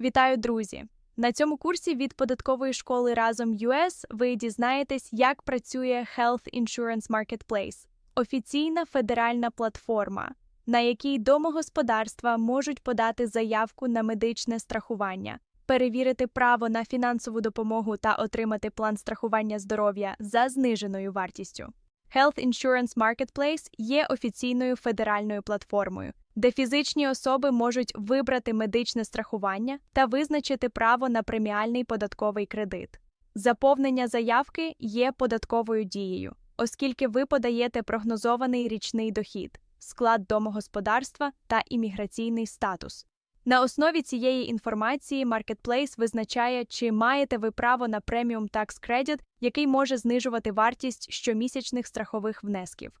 Вітаю, друзі! На цьому курсі від податкової школи разом US ви дізнаєтесь, як працює Health Insurance Marketplace – офіційна федеральна платформа, на якій домогосподарства можуть подати заявку на медичне страхування, перевірити право на фінансову допомогу та отримати план страхування здоров'я за зниженою вартістю. Health Insurance Marketplace є офіційною федеральною платформою, де фізичні особи можуть вибрати медичне страхування та визначити право на преміальний податковий кредит. Заповнення заявки є податковою дією, оскільки ви подаєте прогнозований річний дохід, склад домогосподарства та імміграційний статус. На основі цієї інформації Marketplace визначає, чи маєте ви право на преміум Tax Credit, який може знижувати вартість щомісячних страхових внесків.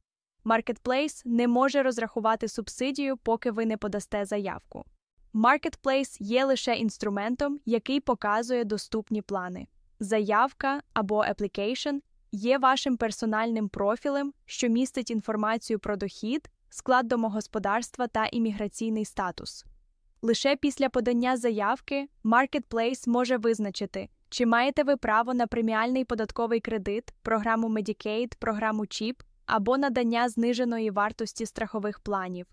Marketplace не може розрахувати субсидію, поки ви не подасте заявку. Marketplace є лише інструментом, який показує доступні плани. Заявка або application є вашим персональним профілем, що містить інформацію про дохід, склад домогосподарства та імміграційний статус. Лише після подання заявки Marketplace може визначити, чи маєте ви право на преміальний податковий кредит, програму Medicaid, програму CHIP або надання зниженої вартості страхових планів.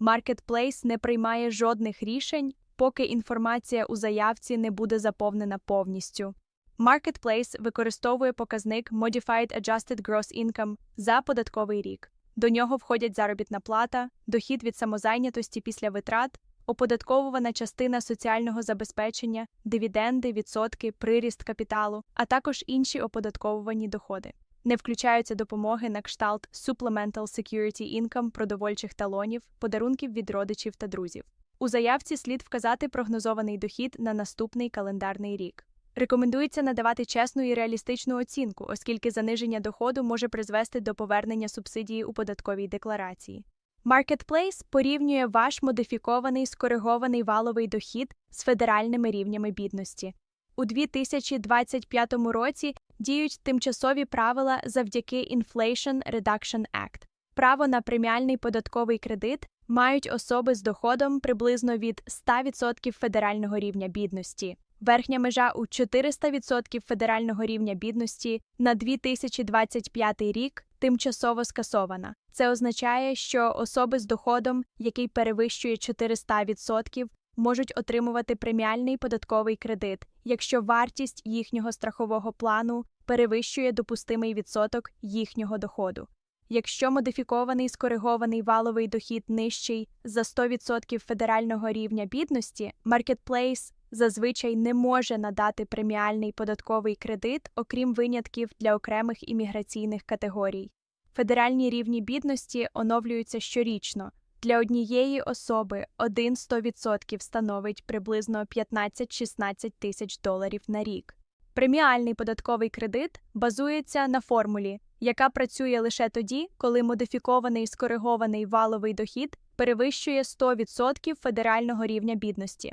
Marketplace не приймає жодних рішень, поки інформація у заявці не буде заповнена повністю. Marketplace використовує показник Modified Adjusted Gross Income за податковий рік. До нього входять заробітна плата, дохід від самозайнятості після витрат, оподатковувана частина соціального забезпечення, дивіденди, відсотки, приріст капіталу, а також інші оподатковувані доходи. Не включаються допомоги на кшталт Supplemental Security Income продовольчих талонів, подарунків від родичів та друзів. У заявці слід вказати прогнозований дохід на наступний календарний рік. Рекомендується надавати чесну і реалістичну оцінку, оскільки заниження доходу може призвести до повернення субсидії у податковій декларації. Marketplace порівнює ваш модифікований скоригований валовий дохід з федеральними рівнями бідності. У 2025 році діють тимчасові правила завдяки Inflation Reduction Act. Право на преміальний податковий кредит мають особи з доходом приблизно від 100% федерального рівня бідності. Верхня межа у 400% федерального рівня бідності на 2025 рік тимчасово скасована. Це означає, що особи з доходом, який перевищує 400%, можуть отримувати преміальний податковий кредит, якщо вартість їхнього страхового плану перевищує допустимий відсоток їхнього доходу. Якщо модифікований скоригований валовий дохід нижчий за 100% федерального рівня бідності, Marketplace зазвичай не може надати преміальний податковий кредит, окрім винятків для окремих імміграційних категорій. Федеральні рівні бідності оновлюються щорічно. Для однієї особи 1 100% становить приблизно 15-16 тисяч доларів на рік. Преміальний податковий кредит базується на формулі, яка працює лише тоді, коли модифікований скоригований валовий дохід перевищує 100% федерального рівня бідності.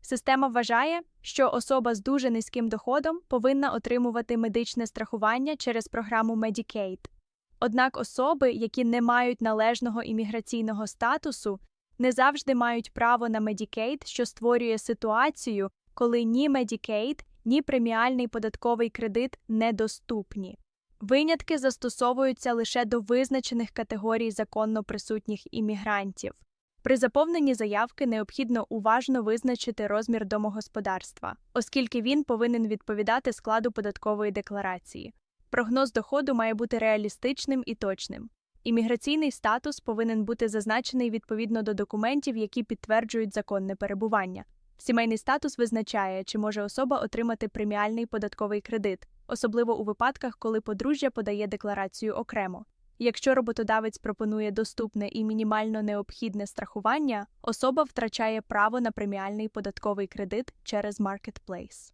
Система вважає, що особа з дуже низьким доходом повинна отримувати медичне страхування через програму Medicaid. Однак особи, які не мають належного імміграційного статусу, не завжди мають право на Medicaid, що створює ситуацію, коли ні Medicaid, ні преміальний податковий кредит недоступні. Винятки застосовуються лише до визначених категорій законно присутніх іммігрантів. При заповненні заявки необхідно уважно визначити розмір домогосподарства, оскільки він повинен відповідати складу податкової декларації. Прогноз доходу має бути реалістичним і точним. Імміграційний статус повинен бути зазначений відповідно до документів, які підтверджують законне перебування. Сімейний статус визначає, чи може особа отримати преміальний податковий кредит, особливо у випадках, коли подружжя подає декларацію окремо. Якщо роботодавець пропонує доступне і мінімально необхідне страхування, особа втрачає право на преміальний податковий кредит через Marketplace.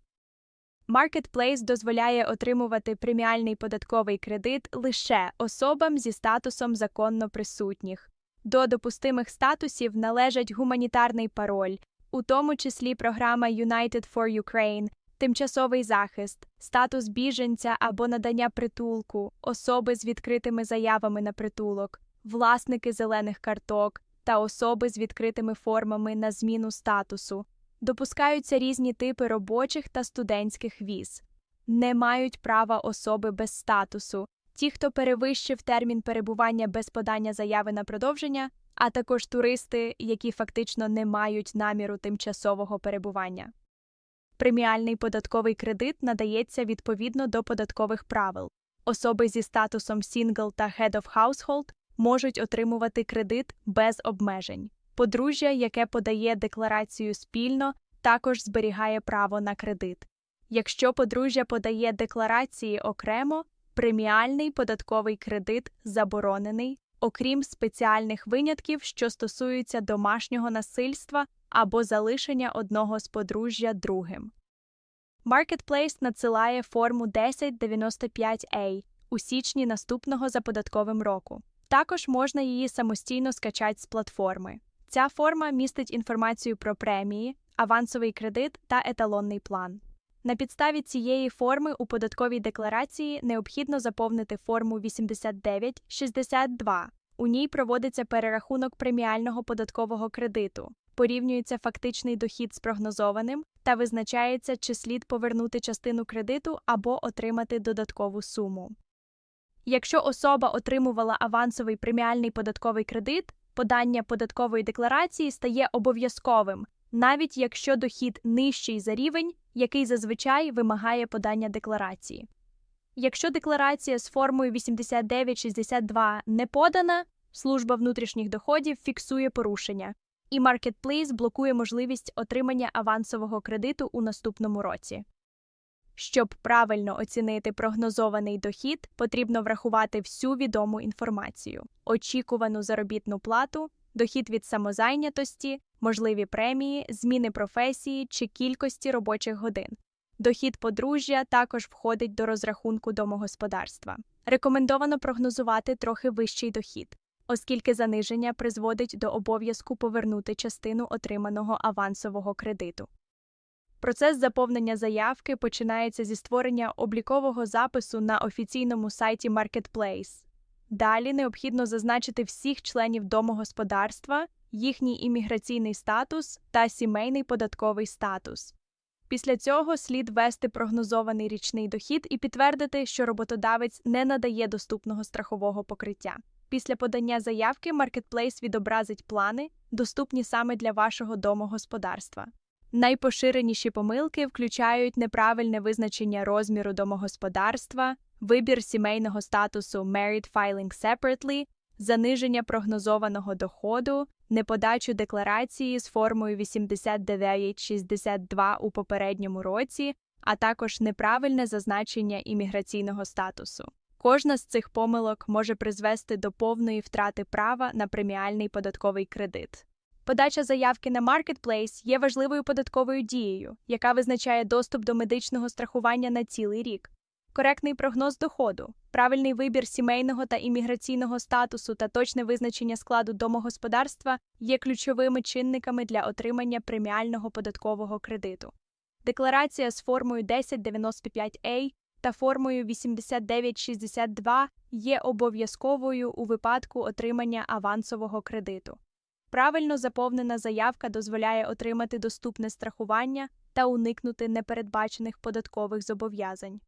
Marketplace дозволяє отримувати преміальний податковий кредит лише особам зі статусом законно присутніх. До допустимих статусів належать гуманітарний пароль, у тому числі програма United for Ukraine, тимчасовий захист, статус біженця або надання притулку, особи з відкритими заявами на притулок, власники зелених карток та особи з відкритими формами на зміну статусу. Допускаються різні типи робочих та студентських віз. Не мають права особи без статусу, ті, хто перевищив термін перебування без подання заяви на продовження, а також туристи, які фактично не мають наміру тимчасового перебування. Преміальний податковий кредит надається відповідно до податкових правил. Особи зі статусом Single та Head of Household можуть отримувати кредит без обмежень. Подружжя, яке подає декларацію спільно, також зберігає право на кредит. Якщо подружжя подає декларації окремо, преміальний податковий кредит заборонений, окрім спеціальних винятків, що стосуються домашнього насильства або залишення одного з подружжя другим. Marketplace надсилає форму 1095A у січні наступного за податковим року. Також можна її самостійно скачати з платформи. Ця форма містить інформацію про премії, авансовий кредит та еталонний план. На підставі цієї форми у податковій декларації необхідно заповнити форму 8962. У ній проводиться перерахунок преміального податкового кредиту, порівнюється фактичний дохід з прогнозованим та визначається, чи слід повернути частину кредиту або отримати додаткову суму. Якщо особа отримувала авансовий преміальний податковий кредит, подання податкової декларації стає обов'язковим, навіть якщо дохід нижчий за рівень, який зазвичай вимагає подання декларації. Якщо декларація з формою 8962 не подана, служба внутрішніх доходів фіксує порушення, і Marketplace блокує можливість отримання авансового кредиту у наступному році. Щоб правильно оцінити прогнозований дохід, потрібно врахувати всю відому інформацію: очікувану заробітну плату, дохід від самозайнятості, можливі премії, зміни професії чи кількості робочих годин. Дохід подружжя також входить до розрахунку домогосподарства. Рекомендовано прогнозувати трохи вищий дохід, оскільки заниження призводить до обов'язку повернути частину отриманого авансового кредиту. Процес заповнення заявки починається зі створення облікового запису на офіційному сайті Marketplace. Далі необхідно зазначити всіх членів домогосподарства, їхній імміграційний статус та сімейний податковий статус. Після цього слід ввести прогнозований річний дохід і підтвердити, що роботодавець не надає доступного страхового покриття. Після подання заявки Marketplace відобразить плани, доступні саме для вашого домогосподарства. Найпоширеніші помилки включають неправильне визначення розміру домогосподарства, вибір сімейного статусу Married Filing Separately, заниження прогнозованого доходу, неподачу декларації з формою 8962 у попередньому році, а також неправильне зазначення імміграційного статусу. Кожна з цих помилок може призвести до повної втрати права на преміальний податковий кредит. Подача заявки на Marketplace є важливою податковою дією, яка визначає доступ до медичного страхування на цілий рік. Коректний прогноз доходу, правильний вибір сімейного та імміграційного статусу та точне визначення складу домогосподарства є ключовими чинниками для отримання преміального податкового кредиту. Декларація з формою 1095A та формою 8962 є обов'язковою у випадку отримання авансового кредиту. Правильно заповнена заявка дозволяє отримати доступне страхування та уникнути непередбачених податкових зобов'язань.